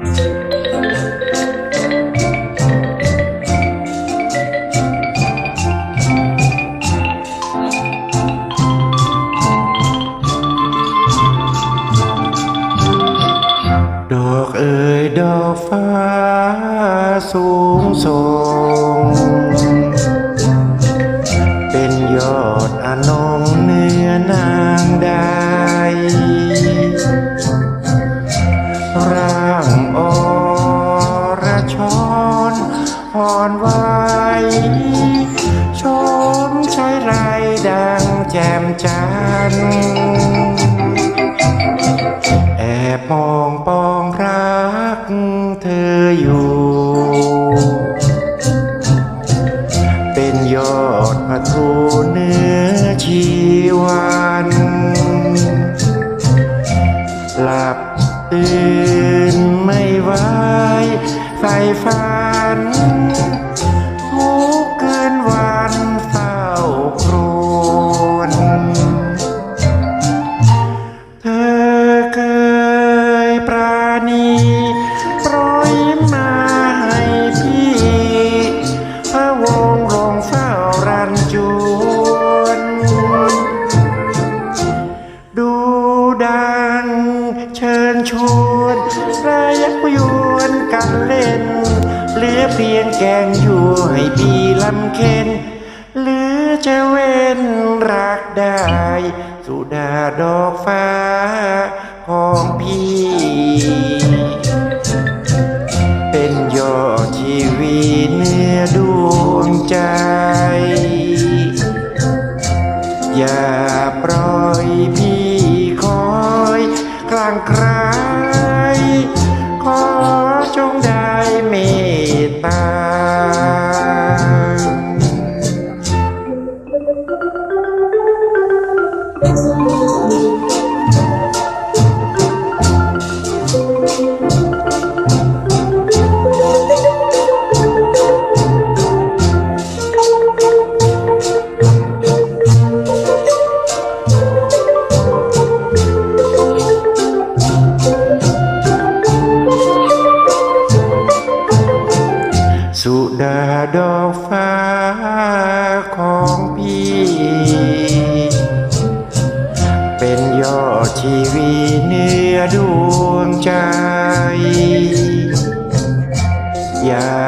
Đọt ơi đọt phá xuống sông. Bên giọt à non nê nàng đai. Rai อ่อนไหวชมใช้ไรดังแจ่มจันทร์แอบมองปองรักเธออยู่ เป็นยอดพระทูเนื้อชีวันหลับตื่นไม่ไหวใฝ่ฝัน ทุกคืนวันเฝ้าครวญเธอเคยปราณีโปรยมาให้พี่พระวงศ์ลงเฝ้ารันจวนดูดังเชิญชวนระยักยวนกันเล่น เหลือเพียงแกงอยู่ให้ปีลำเค็นหรือจะเว้นรักได้ สุดาดอกฟ้าของพี่ เป็นยอดชีวิตเนื้อดวงใจ อย่าปล่อยพี่คอยกลางครข สุดาดอกฟ้าของพี่ อย่า